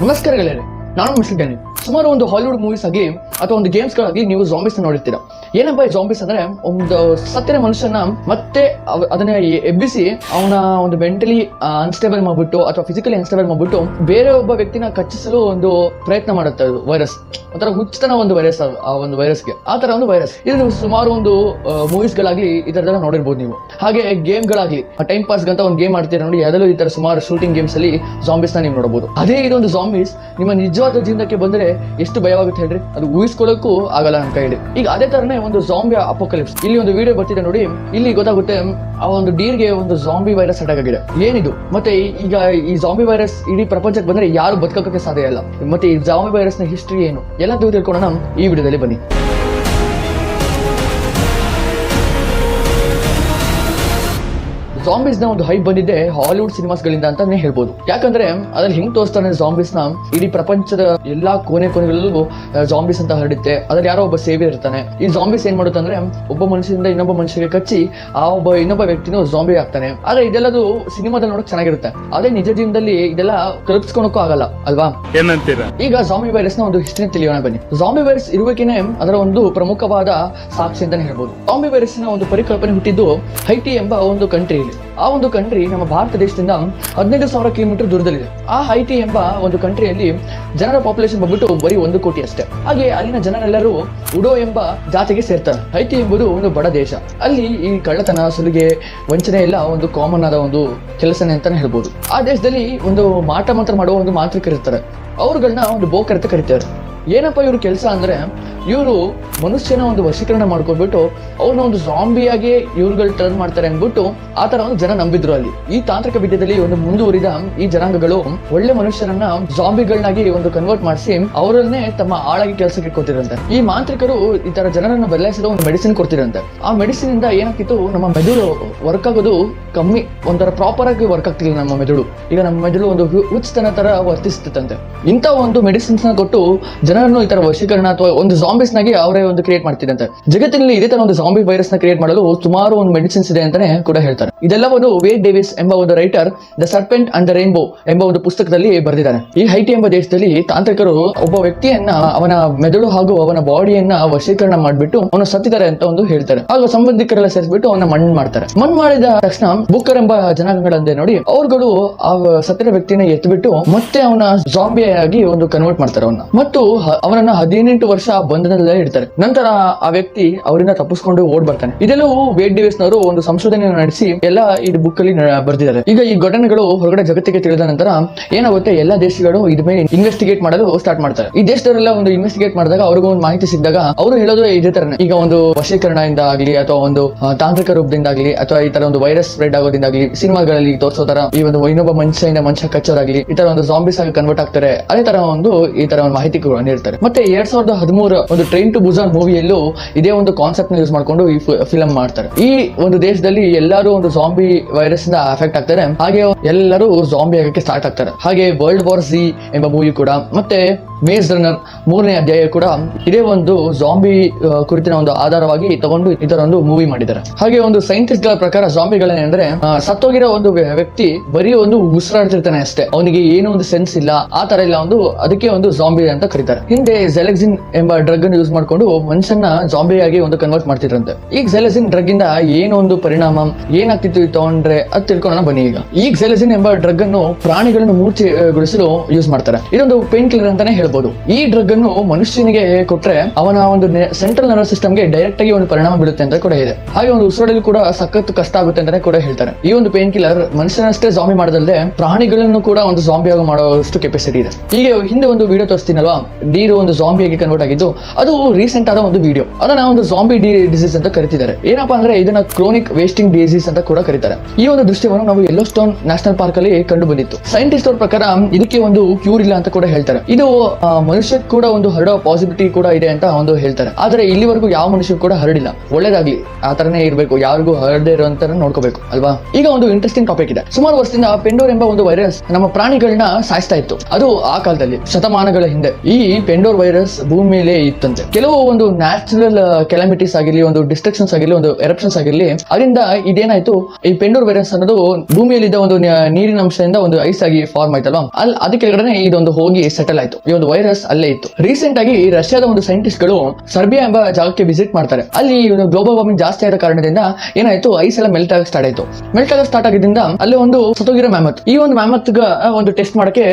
ನಮಸ್ಕಾರ ಗೆಳೆಯರೆ ನಾನು ಮಿಸ್ಲಿದ್ದೇನೆ ಸುಮಾರು ಒಂದು ಹಾಲಿವುಡ್ ಮೂವೀಸ್ ಆಗಿ ಅಥವಾ ಒಂದು ಗೇಮ್ಸ್ ಗಳಾಗಿ ನೀವು ಜಾಂಬೀಸ್ ನೋಡಿರ್ತೀರ. ಏನಪ್ಪ ಈ ಜಾಂಬೀಸ್ ಅಂದ್ರೆ ಒಂದು ಸತ್ತಿನ ಮನುಷ್ಯನ ಮತ್ತೆ ಅದನ್ನ ಎಬ್ಬಿಸಿ ಅವನ ಒಂದು ಮೆಂಟಲಿ ಅನ್ಸ್ಟೇಬಲ್ ಮಾಡ್ಬಿಟ್ಟು ಅಥವಾ ಫಿಸಿಕಲಿ ಅನ್ಸ್ಟೇಬಲ್ ಮಾಡ್ಬಿಟ್ಟು ಬೇರೆ ಒಬ್ಬ ವ್ಯಕ್ತಿನ ಕಚ್ಚಿಸಲು ಒಂದು ಪ್ರಯತ್ನ ಮಾಡುತ್ತೆ ಅದು ವೈರಸ್ ಒಂಥರ ಹುಚ್ಚತನ ಒಂದು ವೈರಸ್ ಆ ಒಂದು ವೈರಸ್ಗೆ ಆ ತರ ಒಂದು ವೈರಸ್ ಇದು ಸುಮಾರು ಒಂದು ಮೂವೀಸ್ ಗಳಾಗಿ ಈ ತರದ ನೋಡಿರ್ಬೋದು ನೀವು. ಹಾಗೆ ಗೇಮ್ ಗಳಾಗಿ ಟೈಮ್ ಪಾಸ್ ಅಂತ ಒಂದು ಗೇಮ್ ಆಡ್ತೀರಾ ನೋಡಿ ಅದರಲ್ಲೂ ಈ ತರ ಸುಮಾರು ಶೂಟಿಂಗ್ ಗೇಮ್ಸ್ ಅಲ್ಲಿ ಜಾಂಬಿಸ್ನ ನೀವು ನೋಡಬಹುದು. ಅದೇ ಇದೊಂದು ಜಾಂಬೀಸ್ ನಿಮ್ಮ ನಿಜವಾದ ಜೀವನಕ್ಕೆ ಬಂದ್ರೆ ಎಷ್ಟು ಭಯವಾಗುತ್ತೆ ಹೇಳ್ರಿ? ಅದು ಊಹಿಸ್ಕೊಳ್ಳೋಕ್ಕೂ ಆಗಲ್ಲ ನಮ್ಮ ಕೈಲಿ ಈಗ ಅದೇ ತರನೇ ಒಂದು ಜಾಂಬಿ ಅಪೋಕಲಿಪ್ಸ್ ಇಲ್ಲಿ ಒಂದು ವಿಡಿಯೋ ಬರ್ತಿದೆ ನೋಡಿ. ಇಲ್ಲಿ ಗೊತ್ತಾಗುತ್ತೆ, ಆ ಒಂದು ಡೀರ್ಗೆ ಒಂದು ಜಾಂಬಿ ವೈರಸ್ ಅಟ್ಯಾಕ್ ಆಗಿದೆ. ಏನಿದು? ಮತ್ತೆ ಈಗ ಈ ಜಾಂಬಿ ವೈರಸ್ ಇಡೀ ಪ್ರಪಂಚಕ್ಕೆ ಬಂದ್ರೆ ಯಾರು ಬದುಕೋಕೆ ಸಾಧ್ಯ ಇಲ್ಲ. ಮತ್ತೆ ಈ ಜಾಂಬಿ ವೈರಸ್ನ ಹಿಸ್ಟ್ರಿ ಏನು? ಎಲ್ಲ ತಿಳ್ಕೊಳ್ಳೋಣ ಈ ವಿಡಿಯೋದಲ್ಲಿ ಬನ್ನಿ. ನ ಒಂದು ಹೈಪ್ ಬಂದಿದೆ ಹಾಲಿವುಡ್ ಸಿನಿಮಾಸ್ ಗಳಿಂದ ಅಂತಾನೆ ಹೇಳ್ಬೋದು. ಯಾಕಂದ್ರೆ ಅದ್ರಲ್ಲಿ ಹೆಂಗ್ ತೋರಿಸ್ತಾನೆ ಜಾಂಬೀಸ್ನ ಇಡೀ ಪ್ರಪಂಚದ ಎಲ್ಲಾ ಕೋನೆ ಕೋನೆಗಳಲ್ಲೂ ಜಾಂಬೀಸ್ ಅಂತ ಹರಡುತ್ತೆ. ಅದ್ರಲ್ಲಿ ಯಾರೋ ಒಬ್ಬ ಸೇವಿಯರ್ ಇರ್ತಾನೆ. ಈ ಜಾಂಬೀಸ್ ಏನ್ ಮಾಡುತ್ತೆ ಅಂದ್ರೆ ಒಬ್ಬ ಮನುಷ್ಯರಿಂದ ಇನ್ನೊಬ್ಬ ಮನುಷ್ಯರಿಗೆ ಕಚ್ಚಿ ಆ ಒಬ್ಬ ಇನ್ನೊಬ್ಬ ವ್ಯಕ್ತಿನೂ ಜಾಂಬಿ ಆಗ್ತಾನೆ. ಆದ್ರೆ ಇದೆಲ್ಲದು ಸಿನಿಮಾದಲ್ಲಿ ನೋಡಕ್ ಚೆನ್ನಾಗಿರುತ್ತೆ. ಅದೇ ನಿಜ ಜೀವನದಲ್ಲಿ ಇದೆಲ್ಲ ಕಲ್ಪಿಸ್ಕೊಳಕ್ಕೂ ಆಗಲ್ಲ ಅಲ್ವಾ? ಏನಂತೀರಾ? ಈಗ ಜಾಂಬಿ ವೈರಸ್ನ ಒಂದು ಹಿಸ್ಟ್ರಿ ತಿಳಿಯೋಣ ಬನ್ನಿ. ಜಾಂಬಿ ವೈರಸ್ ಇರುವಕಿನೇ ಅದರ ಒಂದು ಪ್ರಮುಖವಾದ ಸಾಕ್ಷಿ ಅಂತಾನೆ ಹೇಳ್ಬೋದು. ಜಾಂಬಿ ವೈರಸ್ನ ಒಂದು ಪರಿಕಲ್ಪನೆ ಹುಟ್ಟಿದ್ದು ಹೈಟಿ ಎಂಬ ಒಂದು ಆ ಒಂದು ಕಂಟ್ರಿ ನಮ್ಮ ಭಾರತ ದೇಶದಿಂದ ಹದಿನೈದು ಸಾವಿರ ಕಿಲೋಮೀಟರ್ ದೂರದಲ್ಲಿದೆ. ಆ ಹೈಟಿ ಎಂಬ ಒಂದು ಕಂಟ್ರಿಯಲ್ಲಿ ಜನರ ಪಾಪ್ಯುಲೇಷನ್ ಬಂದ್ಬಿಟ್ಟು ಬರೀ ಒಂದು ಕೋಟಿ ಅಷ್ಟೇ. ಹಾಗೆ ಅಲ್ಲಿನ ಜನರೆಲ್ಲರೂ ಉಡೋ ಎಂಬ ಜಾತಿಗೆ ಸೇರ್ತಾರೆ. ಹೈಟಿ ಎಂಬುದು ಒಂದು ಬಡ ದೇಶ. ಅಲ್ಲಿ ಈ ಕಳ್ಳತನ, ಸುಲಿಗೆ, ವಂಚನೆ ಎಲ್ಲ ಒಂದು ಕಾಮನ್ ಆದ ಒಂದು ಕೆಲಸನೇ ಅಂತಾನೆ ಹೇಳ್ಬೋದು. ಆ ದೇಶದಲ್ಲಿ ಒಂದು ಮಾಟ ಮಂತ್ರ ಮಾಡುವ ಒಂದು ಮಾಂತ್ರಿಕರಿರ್ತಾರೆ. ಅವ್ರುಗಳನ್ನ ಒಂದು ಬೋಕರ್ ಅಂತ ಕರಿತಾರೆ. ಏನಪ್ಪ ಇವ್ರ ಕೆಲಸ ಅಂದ್ರೆ ಇವರು ಮನುಷ್ಯನ ಒಂದು ವಶೀಕರಣ ಮಾಡ್ಕೊಂಡ್ಬಿಟ್ಟು ಅವ್ರನ್ನ ಒಂದು ಜಾಂಬಿಯಾಗಿ ಇವ್ರುಗಳು ಟರ್ನ್ ಮಾಡ್ತಾರೆ ಅಂದ್ಬಿಟ್ಟು ಆ ತರ ಒಂದು ಜನ ನಂಬಿದ್ರು ಅಲ್ಲಿ. ಈ ತಾಂತ್ರಿಕ ವಿದ್ಯದಲ್ಲಿ ಒಂದು ಮುಂದುವರಿದ ಈ ಜನಾಂಗಗಳು ಒಳ್ಳೆ ಮನುಷ್ಯರನ್ನ ಜಾಂಬಿಗಳನ್ನಾಗಿ ಒಂದು ಕನ್ವರ್ಟ್ ಮಾಡಿಸಿ ಅವರನ್ನೇ ತಮ್ಮ ಆಳಾಗಿ ಕೆಲಸಕ್ಕೆ ಇಟ್ಕೊತಿರಂತೆ ಈ ಮಾಂತ್ರಿಕರು ಈ ತರ ಜನರನ್ನು ಬದಲಾಯಿಸಿದ ಒಂದು ಮೆಡಿಸಿನ್ ಕೊಡ್ತಿರಂತೆ ಆ ಮೆಡಿಸಿನ್ ಇಂದ ಏನಾಗ್ತಿತ್ತು? ನಮ್ಮ ಮೆದುಳು ವರ್ಕ್ ಆಗೋದು ಕಮ್ಮಿ, ಒಂಥರ ಪ್ರಾಪರ್ ಆಗಿ ವರ್ಕ್ ಆಗ್ತಿಲ್ಲ ನಮ್ಮ ಮೆದುಳು. ಈಗ ನಮ್ಮ ಮೆದುಳು ಒಂದು ಉಚ್ಚತನ ತರ ವರ್ತಿಸ್ತಿತ್ತಂತೆ. ಇಂಥ ಒಂದು ಮೆಡಿಸಿನ್ಸ್ನ ಕೊಟ್ಟು ಜನರನ್ನು ಈ ತರ ವಶೀಕರಣ ಅಥವಾ ಒಂದು ಜಾಂಬಿಸ್ ನಾಗಿ ಅವರೇ ಒಂದು ಕ್ರಿಯೇಟ್ ಮಾಡ್ತಿದ್ದಂತೆ ಜಗತ್ತಿನಲ್ಲಿ ಇದೇ ತರ ಒಂದು ಜಾಂಬಿ ವೈರಸ್ನ ಕ್ರಿಯೇಟ್ ಮಾಡಲು ಸುಮಾರು ಒಂದು ಮೆಡಿಸಿನ್ಸ್ ಇದೆ ಅಂತಾನೆ ಕೂಡ ಹೇಳ್ತಾರೆ. ಇದೆಲ್ಲವನ್ನು ವೇಟ್ ಡೇವಿಸ್ ಎಂಬ ಒಂದು writer the serpent and the rainbow ಎಂಬ ಒಂದು ಪುಸ್ತಕದಲ್ಲಿ ಬರೆದಿದ್ದಾರೆ. ಈ ಹೈಟಿ ಎಂಬ ದೇಶದಲ್ಲಿ ತಾಂತ್ರಿಕರು ಒಬ್ಬ ವ್ಯಕ್ತಿಯನ್ನ ಅವನ ಮೆದುಳು ಹಾಗೂ ಅವನ ಬಾಡಿಯನ್ನ ವಶೀಕರಣ ಮಾಡಿಬಿಟ್ಟು ಅವನು ಸತ್ತಿದ್ದಾರೆ ಅಂತ ಒಂದು ಹೇಳ್ತಾರೆ. ಹಾಗೂ ಸಂಬಂಧಿಕರೆಲ್ಲ ಸೇರಿಸ್ಬಿಟ್ಟು ಅವನ ಮಣ್ಣು ಮಾಡ್ತಾರೆ. ಮಣ್ಣು ಮಾಡಿದ ತಕ್ಷಣ ಬುಕ್ಕರ್ ಎಂಬ ಜನಾಂಗಗಳಂದೇ ನೋಡಿ ಅವ್ರುಗಳು ಆ ಸತ್ತಿರ ವ್ಯಕ್ತಿನ ಎತ್ತಿಬಿಟ್ಟು ಮತ್ತೆ ಅವನ ಜಾಂಬಿಯಾಗಿ ಒಂದು ಕನ್ವರ್ಟ್ ಮಾಡ್ತಾರೆ ಅವನ ಮತ್ತು ಅವನನ್ನ ಹದಿನೆಂಟು ವರ್ಷ ಬಂಧನದಲ್ಲೇ ಇಡ್ತಾರೆ ನಂತರ ಆ ವ್ಯಕ್ತಿ ಅವರಿಂದ ತಪ್ಪಿಸ್ಕೊಂಡು ಓಡ್ ಬರ್ತಾನೆ. ಇದೆಲ್ಲವೂ ವೇಡ್ ಡೇವಿಸ್ ನವರು ಒಂದು ಸಂಶೋಧನೆ ನಡೆಸಿ ಎಲ್ಲ ಈ ಬುಕ್ ಅಲ್ಲಿ ಬರ್ದಿದ್ದಾರೆ. ಈಗ ಈ ಘಟನೆಗಳು ಹೊರಗಡೆ ಜಗತ್ತಿಗೆ ತಿಳಿದ ನಂತರ ಏನಾಗುತ್ತೆ? ಎಲ್ಲಾ ದೇಶಗಳು ಇದ್ರ ಮೇಲೆ ಇನ್ವೆಸ್ಟಿಗೇಟ್ ಮಾಡಲು ಸ್ಟಾರ್ಟ್ ಮಾಡ್ತಾರೆ. ಈ ದೇಶದವರೆಲ್ಲ ಒಂದು ಇನ್ವೆಸ್ಟಿಗೇಟ್ ಮಾಡಿದಾಗ ಅವ್ರಿಗೂ ಒಂದು ಮಾಹಿತಿ ಸಿಕ್ಕಿದಾಗ ಅವರು ಹೇಳೋದು ಇದೇ ತರನೇ. ಈಗ ಒಂದು ವಶೀಕರಣದಿಂದ ಆಗಲಿ ಅಥವಾ ಒಂದು ತಾಂತ್ರಿಕ ರೂಪದಿಂದ ಆಗಲಿ ಅಥವಾ ಈ ತರ ಒಂದು ವೈರಸ್ ಸ್ಪ್ರೆಡ್ ಆಗೋದಿಂದ ಆಗಲಿ ಸಿನಿಮಾಗಳಲ್ಲಿ ತೋರಿಸೋ ತರ ಈ ಒಂದು ಇನ್ನೊಬ್ಬ ಮನುಷ್ಯ ಮನುಷ್ಯ ಕಚ್ಚೋದಾಗಲಿ ಈ ತರ ಒಂದು ಜಾಂಬಿಸ್ ಆಗಿ ಕನ್ವರ್ಟ್ ಆಗ್ತಾರೆ. ಅದೇ ತರ ಒಂದು ಈ ತರ ಒಂದು ಮಾಹಿತಿ ನೀಡ್ತಾರೆ. ಮತ್ತೆ ಎರಡ್ ಸಾವಿರದ ಹದಿಮೂರ ಒಂದು ಟ್ರೈನ್ ಟು ಬುಜಾನ್ ಮೂವಿಯಲ್ಲೂ ಇದೇ ಒಂದು ಕಾನ್ಸೆಪ್ಟ್ನ ಯೂಸ್ ಮಾಡ್ಕೊಂಡು ಈ ಫಿಲಂ ಮಾಡ್ತಾರೆ. ಈ ಒಂದು ದೇಶದಲ್ಲಿ ಎಲ್ಲರೂ ಒಂದು ಜಾಂಬಿ ವೈರಸ್ ಇಂದ ಅಫೆಕ್ಟ್ ಆಗ್ತಾರೆ. ಹಾಗೆ ಎಲ್ಲರೂ ಜಾಂಬಿ ಆಗಕ್ಕೆ ಸ್ಟಾರ್ಟ್ ಆಗ್ತಾರೆ. ಹಾಗೆ ವರ್ಲ್ಡ್ ವಾರ್ ಸಿ ಎಂಬ ಮೂವಿ ಕೂಡ, ಮತ್ತೆ ಮೇಜ್ ರನ್ನರ್ ಮೂರನೇ ಅಧ್ಯಾಯ ಕೂಡ ಇದೇ ಒಂದು ಜಾಂಬಿ ಕುರಿತಿನ ಒಂದು ಆಧಾರವಾಗಿ ತಗೊಂಡು ಇದರ ಒಂದು ಮೂವಿ ಮಾಡಿದ್ದಾರೆ. ಹಾಗೆ ಒಂದು ಸೈಂಟಿಸ್ಟ್ಗಳ ಪ್ರಕಾರ ಜಾಂಬಿಗಳೇನೆಂದ್ರೆ ಸತ್ತೋಗಿರೋ ಒಂದು ವ್ಯಕ್ತಿ ಬರೀ ಒಂದು ಉಸಿರಾಡ್ತಿರ್ತಾನೆ ಅಷ್ಟೇ. ಅವನಿಗೆ ಏನೋ ಒಂದು ಸೆನ್ಸ್ ಇಲ್ಲ. ಆ ತರ ಇಲ್ಲ ಒಂದು ಅದಕ್ಕೆ ಒಂದು ಜಾಂಬಿ ಅಂತ ಕರೀತಾರೆ. ಹಿಂದೆ ಜೆಲೆಕ್ಸಿನ್ ಎಂಬ ಡ್ರಗ್ ಅನ್ನು ಯೂಸ್ ಮಾಡ್ಕೊಂಡು ಮನುಷ್ಯನ ಜಾಂಬಿಯಾಗಿ ಒಂದು ಕನ್ವರ್ಟ್ ಮಾಡ್ತಿದ್ರಂತೆ. ಈಗ ಸೆಲೆಸಿನ್ ಡ್ರಗ್ ಇಂದ ಏನೊಂದು ಪರಿಣಾಮ, ಏನಾಗ್ತಿತ್ತು ತಗೊಂಡ್ರೆ ಅದು ತಿಳ್ಕೊಳ್ಳೋಣ ಬನ್ನಿ ಈಗ. ಈಗ ಸೆಲೆಸಿನ್ ಎಂಬ ಡ್ರಗ್ ಅನ್ನು ಪ್ರಾಣಿಗಳನ್ನು ಮೂರ್ಛೆಗೊಳಿಸಲು ಯೂಸ್ ಮಾಡ್ತಾರೆ. ಇದೊಂದು ಪೇನ್ ಕಿಲ್ಲರ್ ಅಂತಾನೆ ಹೇಳ್ಬೋದು. ಈ ಡ್ರಗ್ ಅನ್ನು ಮನುಷ್ಯನಿಗೆ ಕೊಟ್ರೆ ಅವನ ಒಂದು ಸೆಂಟ್ರಲ್ ನರ್ವಸ್ ಸಿಸ್ಟಮ್ಗೆ ಡೈರೆಕ್ಟ್ ಆಗಿ ಒಂದು ಪರಿಣಾಮ ಬೀಳುತ್ತೆ ಅಂತ ಕೂಡ ಇದೆ. ಹಾಗೆ ಒಂದು ಉಸಿರಾಡಲು ಕೂಡ ಸಖತ್ ಕಷ್ಟ ಆಗುತ್ತೆ ಅಂತಾನೆ ಕೂಡ ಹೇಳ್ತಾರೆ. ಈ ಒಂದು ಪೇನ್ ಕಿಲ್ಲರ್ ಮನುಷ್ಯನಷ್ಟೇ ಜಾಂಬಿ ಮಾಡೋದಲ್ಲದೆ ಪ್ರಾಣಿಗಳನ್ನು ಕೂಡ ಒಂದು ಜಾಂಬಿ ಮಾಡುವಷ್ಟು ಕೆಪಾಸಿಟಿ ಇದೆ. ಹೀಗೆ ಹಿಂದೆ ಒಂದು ವಿಡಿಯೋ ತೋರಿಸ್ತೀನಲ್ವಾ? ಡೀರು ಒಂದು ಜಾಂಬಿಯಾಗಿ ಕನ್ವರ್ಟ್ ಆಗಿದ್ದು ಅದು ರೀಸೆಂಟ್ ಆದ ಒಂದು ವಿಡಿಯೋ ಅದನ್ನ ಒಂದು ಜಾಂಬಿ ಡಿಸೀಸ್ ಅಂತ ಕರಿತಿದ್ದಾರೆ. ಏನಪ್ಪಾ ಅಂದ್ರೆ ಇದನ್ನ ಕ್ರೋನಿಕ್ ವೇಸ್ಟಿಂಗ್ ಡಿಸೀಸ್ ಅಂತ ಕೂಡ ಕರೀತಾರೆ. ಈ ಒಂದು ದೃಶ್ಯವನ್ನು ನಾವು ಎಲ್ಲೋ ಸ್ಟೋನ್ ನ್ಯಾಷನಲ್ ಪಾರ್ಕ್ ಅಲ್ಲಿ ಕಂಡು ಬಂದಿತ್ತು. ಸೈಂಟಿಸ್ಟ್ ಅವ್ರ ಪ್ರಕಾರ ಇದಕ್ಕೆ ಒಂದು ಕ್ಯೂರ್ ಇಲ್ಲ ಅಂತ ಕೂಡ ಹೇಳ್ತಾರೆ. ಇದು ಮನುಷ್ಯ ಕೂಡ ಒಂದು ಹರಡೋ ಪಾಸಿಬಿಲಿಟಿ ಕೂಡ ಇದೆ ಅಂತ ಒಂದು ಹೇಳ್ತಾರೆ. ಆದ್ರೆ ಇಲ್ಲಿವರೆಗೂ ಯಾವ ಮನುಷ್ಯ ಕೂಡ ಹರಡಿಲ್ಲ. ಒಳ್ಳೇದಾಗ್ಲಿ. ಆ ತರನೇ ಇರಬೇಕು. ಯಾರಿಗೂ ಹರಡದೇ ಇರುವಂತ ನೋಡ್ಕೋಬೇಕು. ಅಲ್ವಾ? ಈಗ ಒಂದು ಇಂಟ್ರೆಸ್ಟಿಂಗ್ ಟಾಪಿಕ್ ಇದೆ. ಸುಮಾರು ವರ್ಷದಿಂದ ಪೆಂಡೋರ್ ಎಂಬ ಒಂದು ವೈರಸ್ ನಮ್ಮ ಪ್ರಾಣಿಗಳನ್ನ ಸಾಯಿಸ್ತಾ ಇತ್ತು. ಅದು ಆ ಕಾಲದಲ್ಲಿ, ಶತಮಾನಗಳ ಹಿಂದೆ. ಈ ಪೆಂಡೋರ್ ವೈರಸ್ ಭೂಮಿ ಮೇಲೆ ಇತ್ತಂತೆ ಕೆಲವು ಒಂದು ನ್ಯಾಚುರಲ್ ಕೆಲಾಮಿಟೀಸ್ ಆಗಿರ್ಲಿ, ಒಂದು ಡಿಸ್ಟ್ರಕ್ಷನ್ಸ್ ಆಗಿರ್ಲಿ, ಒಂದು ಎರಪ್ಷನ್ಸ್ ಆಗಿರ್ಲಿ ಅದರಿಂದ ಇದೇನಾಯ್ತು, ಈ ಪೆಂಡೂರ್ ವೈರಸ್ ಅನ್ನೋದು ಭೂಮಿಯಲ್ಲಿದ್ದ ಒಂದು ನೀರಿನ ಅಂಶದಿಂದ ಒಂದು ಐಸ್ ಆಗಿ ಫಾರ್ಮ್ ಆಯ್ತಲ್ವಾ? ಅಲ್ಲಿ ಅದಕ್ಕೆ ಇದೊಂದು ಹೋಗಿ ಸೆಟಲ್ ಆಯ್ತು. ಈ ಒಂದು ವೈರಸ್ ಅಲ್ಲೇ ಇತ್ತು. ರೀಸೆಂಟ್ ಆಗಿ ರಷ್ಯಾದ ಒಂದು ಸೈಂಟಿಸ್ಟ್ಗಳು ಸರ್ಬಿಯಾ ಎಂಬ ಜಾಗಕ್ಕೆ ವಿಸಿಟ್ ಮಾಡ್ತಾರೆ. ಅಲ್ಲಿ ಗ್ಲೋಬಲ್ ವಾರ್ಮಿಂಗ್ ಜಾಸ್ತಿ ಆದ ಕಾರಣದಿಂದ ಏನಾಯ್ತು ಐಸ್ ಎಲ್ಲ ಮೆಲ್ಟ್ ಆಗಕ್ಕೆ ಸ್ಟಾರ್ಟ್ ಆಯ್ತು. ಮೆಲ್ಟ್ ಆಗಕ್ಕೆ ಸ್ಟಾರ್ಟ್ ಆಗಿದ್ದರಿಂದ ಅಲ್ಲಿ ಒಂದು ಸತ್ತೋಗಿರೋ ಮ್ಯಾಮತ್ ಈ ಒಂದು ಮ್ಯಾಮತ್ ಒಂದು ಟೆಸ್ಟ್ ಮಾಡಕ್ಕೆ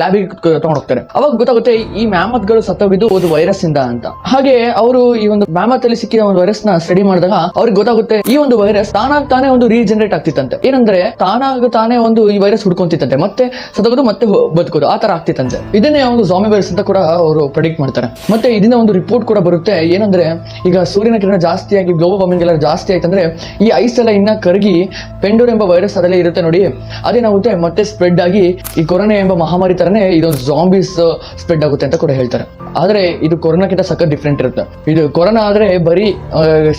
ಲ್ಯಾಬಿಗೆ ತಗೊಂಡೋಗ್ತಾರೆ. ಅವಾಗ ಗೊತ್ತಾಗುತ್ತೆ, ಈ ಮ್ಯಾಮತ್ಗಳು ಸತ್ತೋಗಿದ್ದು ಒಂದು ವೈರಸ್ ಇಂದ. ಅಂತ. ಹಾಗೆ ಅವರು ಈ ಒಂದು ಮ್ಯಾಮತ್ ಅಲ್ಲಿ ಸಿಕ್ಕಿದ ಒಂದು ವೈರಸ್ನ ಸ್ಟಡಿ ಮಾಡಿದಾಗ ಅವ್ರಿಗೆ ಗೊತ್ತಾಗುತ್ತೆ ಈ ಒಂದು ವೈರಸ್ ತಾನಾಗ್ ತಾನೇ ಒಂದು ರೀಜನರೇಟ್ ಆಗ್ತಿತ್ತಂತೆ. ಏನಂದ್ರೆ ತಾನಾಗ ತಾನೇ ಒಂದು ಈ ವೈರಸ್ ಹುಡ್ಕೊಂತಿತ್ತಂತೆ. ಮತ್ತೆ ಸತ್ತೋಗೋದು, ಮತ್ತೆ ಬದುಕೋದು, ಆ ತರ ಆಗ್ತಿತ್ತಂತೆ. ಇದನ್ನೇ ಒಂದು ಜಾಮಿ ವೈರಸ್ ಅಂತ ಕೂಡ ಅವರು ಪ್ರೆಡಿಕ್ಟ್ ಮಾಡ್ತಾರೆ. ಮತ್ತೆ ಇದನ್ನ ಒಂದು ರಿಪೋರ್ಟ್ ಕೂಡ ಬರುತ್ತೆ. ಏನಂದ್ರೆ ಈಗ ಸೂರ್ಯನ ಕಿರಣ ಜಾಸ್ತಿ ಆಗಿ ಗ್ಲೋಬಲ್ ವಾರ್ಮಿಂಗ್ ಎಲ್ಲ ಜಾಸ್ತಿ ಆಯ್ತಂದ್ರೆ ಈ ಐಸ್ ಎಲ್ಲ ಇನ್ನ ಕರಗಿ ಪೆಂಡೂರ್ ಎಂಬ ವೈರಸ್ ಅದರಲ್ಲಿ ಇರುತ್ತೆ ನೋಡಿ. ಅದೇನಾಗುತ್ತೆ ಮತ್ತೆ ಸ್ಪ್ರೆಡ್ ಆಗಿ ಈ ಕೊರೋನಾ ಎಂಬ ಮಹಾಮಾರಿ ತರನೇ ಇದೊಂದು ಜಾಂಬೀಸ್ ಸ್ಪ್ರೆಡ್ ಆಗುತ್ತೆ ಅಂತ ಕೂಡ ಹೇಳ್ತಾರೆ. ಆದ್ರೆ ಇದು ಕೊರೋನಾಕ್ಕಿಂತ ಸಖತ್ ಡಿಫ್ರೆಂಟ್ ಇರುತ್ತೆ. ಇದು ಕೊರೋನಾ ಆದ್ರೆ ಬರೀ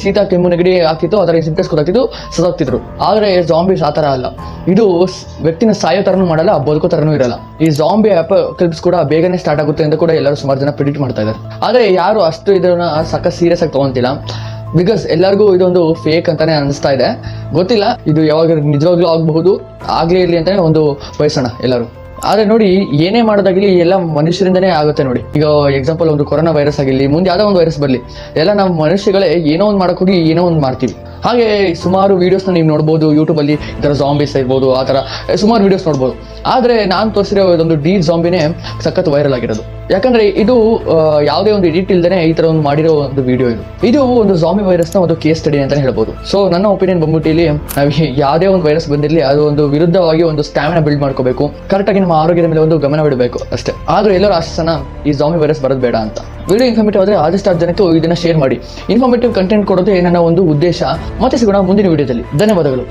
ಶೀತ, ಕೆಮ್ಮು, ನೆಗಡಿ ಆಗ್ತಿತ್ತು ಅದರ ಸಿಂಪ್ಟಮ್ಸ್ ಗೊತ್ತಾಗ್ತಿತ್ತು ಸದಾಗ್ತಿದ್ರು ಆದ್ರೆ ಜಾಂಬೀಸ್ ಆ ತರ ಅಲ್ಲ. ಇದು ವ್ಯಕ್ತಿನ ಸಾಯೋ ತರನು ಮಾಡಲ್ಲ ಬದುಕೋ ತರನು ಇರಲ್ಲ. ಈ ಜಾಂಬಿ ಆಪ್ ಕ್ಲಿಪ್ಸ್ ಕೂಡ ಬೇಗನೆ ಸ್ಟಾರ್ಟ್ ಆಗುತ್ತೆ ಅಂತ ಕೂಡ ಎಲ್ಲರೂ ಸುಮಾರು ಜನ ಪ್ರಿಡಿಕ್ಟ್ ಮಾಡ್ತಾ ಇದ್ದಾರೆ. ಆದ್ರೆ ಯಾರು ಅಷ್ಟು ಇದನ್ನ ಸಖತ್ ಸೀರಿಯಸ್ ಆಗಿ ತಗೊಂತಿಲ್ಲ. ಬಿಕಾಸ್ ಎಲ್ಲರಿಗೂ ಇದೊಂದು ಫೇಕ್ ಅಂತಾನೆ ಅನಿಸ್ತಾ ಇದೆ. ಗೊತ್ತಿಲ್ಲ, ಇದು ಯಾವಾಗ ನಿಜವಾಗ್ಲೂ ಆಗಬಹುದು, ಆಗ್ಲೇ ಇರ್ಲಿ ಅಂತಾನೆ ಒಂದು ಬಯಸೋಣ ಎಲ್ಲರೂ. ಆದ್ರೆ ನೋಡಿ, ಏನೇ ಮಾಡೋದಾಗಲಿ ಎಲ್ಲ ಮನುಷ್ಯರಿಂದನೇ ಆಗುತ್ತೆ ನೋಡಿ. ಈಗ ಎಕ್ಸಾಂಪಲ್ ಒಂದು ಕೊರೋನಾ ವೈರಸ್ ಆಗಿರಲಿ, ಮುಂದೆ ಯಾವ್ದೋ ಒಂದು ವೈರಸ್ ಬರಲಿ, ಎಲ್ಲ ನಾವು ಮನುಷ್ಯಗಳೇ ಏನೋ ಒಂದು ಹೋಗಿ ಏನೋ ಒಂದು ಮಾಡ್ತೀವಿ. ಹಾಗೆ ಸುಮಾರು ವೀಡಿಯೋಸ್ನ ನೀವು ನೋಡ್ಬೋದು ಯೂಟ್ಯೂಬಲ್ಲಿ ಈ ಥರ ಜಾಂಬೀಸ್ ಇರ್ಬೋದು, ಆ ಥರ ಸುಮಾರು ವಿಡಿಯೋಸ್ ನೋಡ್ಬೋದು. ಆದರೆ ನಾನು ತೋರಿಸಿರೋ ಇದೊಂದು ಡಿ ಜಾಂಬಿನೇ ಸಖತ್ ವೈರಲ್ ಆಗಿರೋದು. ಯಾಕಂದ್ರೆ ಇದು ಯಾವುದೇ ಒಂದು ಎಡಿಟ್ ಇಲ್ದೇನೆ ಈ ಥರ ಒಂದು ಮಾಡಿರೋ ಒಂದು ವಿಡಿಯೋ ಇದು. ಇದು ಒಂದು ಜಾಂಬಿ ವೈರಸ್ನ ಒಂದು ಕೇಸ್ ಸ್ಟಡಿ ಅಂತಲೇ ಹೇಳ್ಬೋದು. ಸೊ ನನ್ನ ಒಪಿನಿಯನ್ ಬಂದ್ಬಿಟ್ಟು ಇಲ್ಲಿ ನಾವು ಯಾವುದೇ ಒಂದು ವೈರಸ್ ಬಂದಿರಲಿ, ಅದು ಒಂದು ವಿರುದ್ಧವಾಗಿ ಒಂದು ಸ್ಟ್ಯಾಮಿನಾ ಬಿಲ್ಡ್ ಮಾಡ್ಕೋಬೇಕು. ಕರೆಕ್ಟಾಗಿ ನಮ್ಮ ಆರೋಗ್ಯದ ಮೇಲೆ ಒಂದು ಗಮನವಿಡಬೇಕು ಅಷ್ಟೇ. ಆದರೂ ಎಲ್ಲರೂ ಆಶಿಸನ ಈ ಜಾಂಬಿ ವೈರಸ್ ಬರೋದು ಬೇಡ ಅಂತ. ವಿಡಿಯೋ ಇನ್ಫಾರ್ಮೇಟಿವ್ ಆದರೆ ಆದಷ್ಟು ಜನಕ್ಕೆ ಇದನ್ನು ಶೇರ್ ಮಾಡಿ. ಇನ್ಫಾರ್ಮೇಟಿವ್ ಕಂಟೆಂಟ್ ಕೊಡೋದೇ ನನ್ನ ಒಂದು ಉದ್ದೇಶ. ಮತ್ತೆ ಸಿಗೋಣ ಮುಂದಿನ ವಿಡಿಯೋದಲ್ಲಿ ಧನ್ಯವಾದಗಳು.